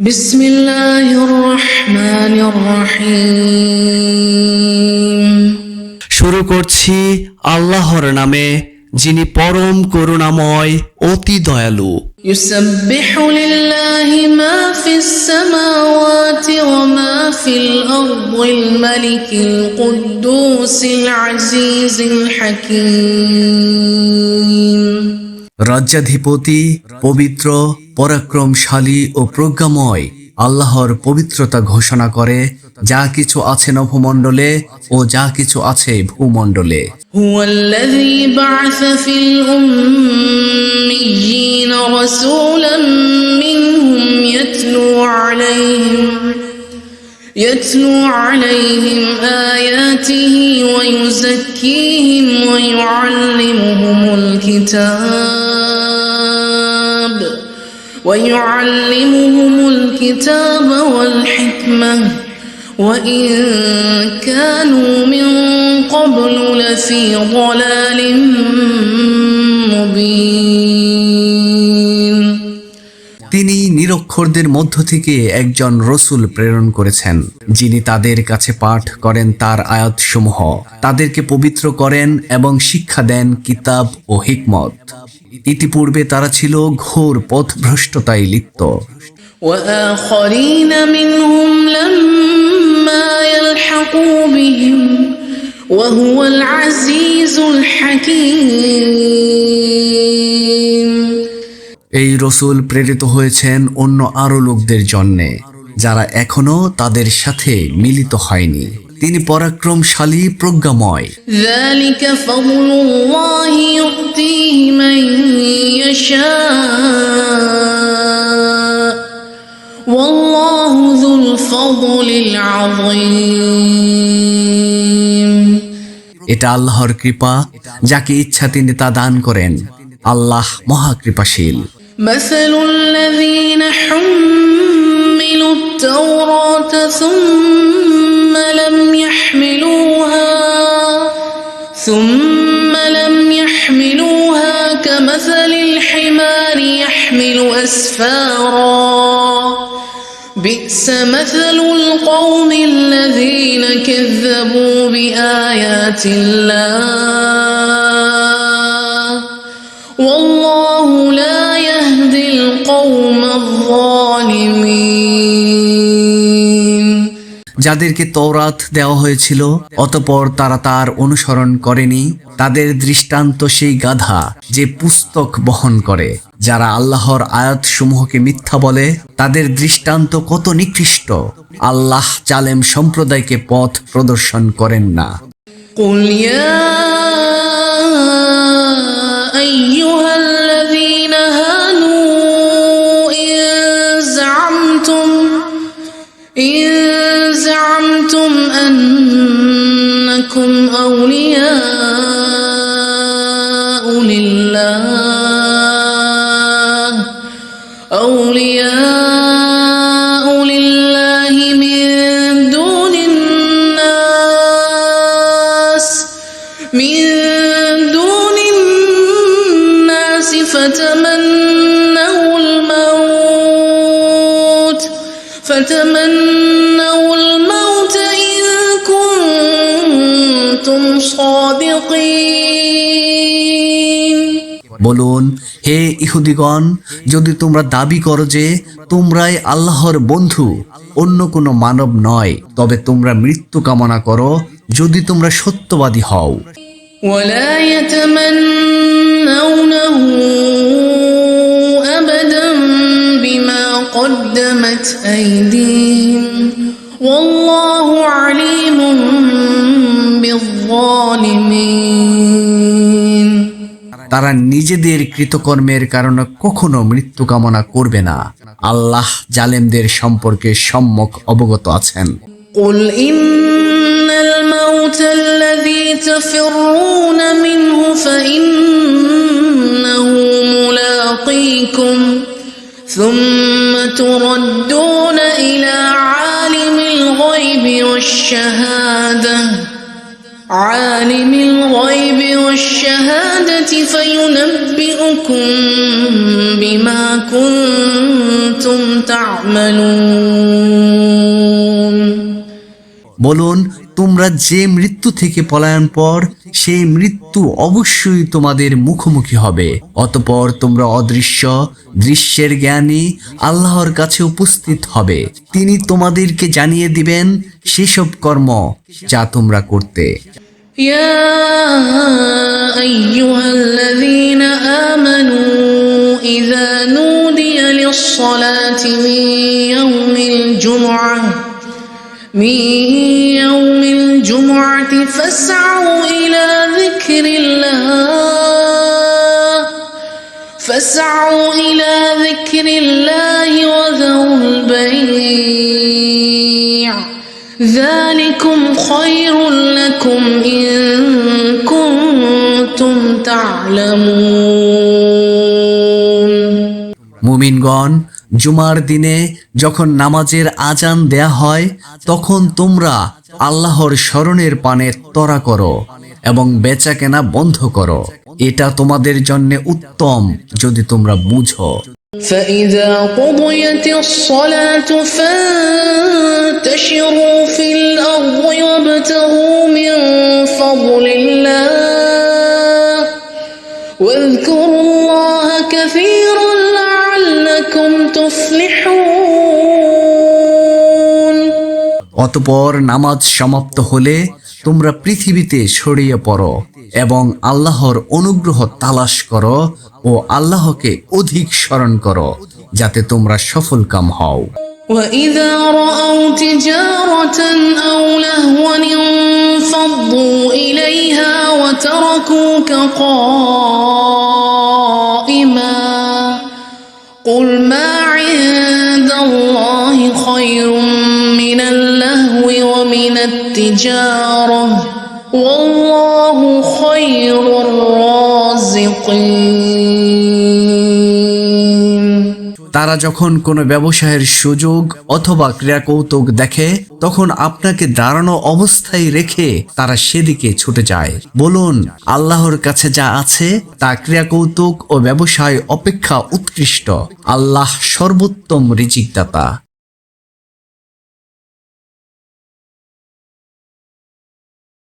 بسم الله الرحمن الرحيم শুরু করছি আল্লাহর নামে যিনি পরম করুণাময় অতি দয়ালু يسبح لله ما في السماوات وما في الأرض الملك القدوس العزيز الحكيم রাজ্যাধিপতি পবিত্র পরাক্রমশালী ও প্রজ্ঞাময় আল্লাহর পবিত্রতা ঘোষণা করে যা কিছু আছে নভমণ্ডলে ও যা কিছু আছে ভূমণ্ডলে هو الذي بعث في الأميين رسولا منهم يتلو عليهم يتلو عليهم آياته ويزكيهم ويعلمهم الكتاب ويعلمهم الكتاب والحكمة وإن كانوا من قبل لفي ضلال مبين তিনি নিরক্ষরদের মধ্য থেকে একজন রসুল প্রেরণ করেছেন যিনি তাদের কাছে পাঠ করেন তার আয়াতসমূহ তাদেরকে পবিত্র করেন এবং শিক্ষা দেন কিতাব ও হিকমত ইতিপূর্বে তারা ছিল ঘোর পথভ্রষ্টতায় লিপ্ত وآخرين منهم لما يلحقوا بهم وهو العزيز الحكيم এই রসুল প্রেরিত হয়েছেন অন্য আরো লোকদের জন্যে যারা এখনো তাদের সাথে মিলিত হয়নি তিনি পরাক্রমশালী প্রজ্ঞাময় ذلك فضل الله يؤتيه من يشاء والله ذو الفضل العظيم এটা আল্লাহর কৃপা যাকে ইচ্ছা তিনি তা দান করেন আল্লাহ মহাকৃপাশীল مثل الذين حملوا التوراة ثم لم يحملوها ثم لم يحملوها كمثل الحمار يحمل أسفارا. بئس مثل القوم الذين كذبوا بآيات الله. والله لا يهدي القوم الظالمين. যাদেরকে তৌরাত দেওয়া হয়েছিল অতপর তারা তার অনুসরণ করেনি তাদের দৃষ্টান্ত সেই গাধা যে পুস্তক বহন করে যারা আল্লাহর আয়াত সমূহকে মিথ্যা বলে তাদের দৃষ্টান্ত কত নিকৃষ্ট আল্লাহ জালেম সম্প্রদায়কে পথ প্রদর্শন করেন না قل يا أيها أنكم বলুন হে ইহুদিগণ যদি তোমরা দাবি করো যে তোমরাই আল্লাহর বন্ধু অন্য কোনো মানব নয় তবে তোমরা মৃত্যু কামনা করো যদি তোমরা সত্যবাদী হও ولا يتمنونه أبدا بما قدمت أيديهم والله তারা নিজেদের কৃতকর্মের কারণে কখনো মৃত্যু কামনা করবে না আল্লাহ জালেমদের সম্পর্কে সম্যক অবগত আছেন قل إن الموت الذي تفرون منه فإنه ملاقيكم ثم تردون إلى عالم الغيب والشهادة عالم الغيب والشهادة فينبئكم بما كنتم تعملون বলুন তোমরা যে মৃত্যু থেকে পলায়ন পর সেই মৃত্যু অবশ্যই তোমাদের মুখোমুখি হবে অতপর তোমরা অদৃশ্য দৃশ্যের জ্ঞানী আল্লাহর কাছে উপস্থিত হবে তিনি তোমাদেরকে জানিয়ে দিবেন সেসব কর্ম যা তোমরা করতে يا أيها الذين آمنوا إذا نودي للصلاة من يوم الجمعة من يوم الجمعة فاسعوا إلى ذكر الله فاسعوا إلى ذكر الله وذروا البيع ذلكم خير لكم إن كنتم تعلمون মুমিনগণ জুমার দিনে যখন নামাজের আজান দেয়া হয় তখন তোমরা আল্লাহর স্মরণের পানে তরা করো এবং বেচা কেনা বন্ধ করো এটা তোমাদের জন্য উত্তম যদি তোমরা বুঝো فإذا قضيت الصلاة فانتشروا في الأرض وابتغوا من فضل الله واذكروا الله كثيرا لعلكم تفلحون অতপর নামাজ সমাপ্ত হলে তোমরা পৃথিবীতে ছড়িয়ে পড়ো এবং আল্লাহর অনুগ্রহ তালাশ করো ও আল্লাহকে অধিক স্মরণ করো যাতে তোমরা সফল কাম হও وإذا رأوا تجارة أو لهوا انفضوا إليها وتركوك قائما قل ما عند الله خير من اللهو ومن التجارة والله خير الرازقين তারা যখন কোনো ব্যবসায়ের সুযোগ অথবা ক্রিয়াকৌতুক দেখে তখন আপনাকে দাঁড়ানো অবস্থায় রেখে তারা সেদিকে ছুটে যায় বলুন আল্লাহর কাছে যা আছে তা ক্রিয়াকৌতুক ও ব্যবসায় অপেক্ষা উৎকৃষ্ট আল্লাহ সর্বোত্তম রিজিকদাতা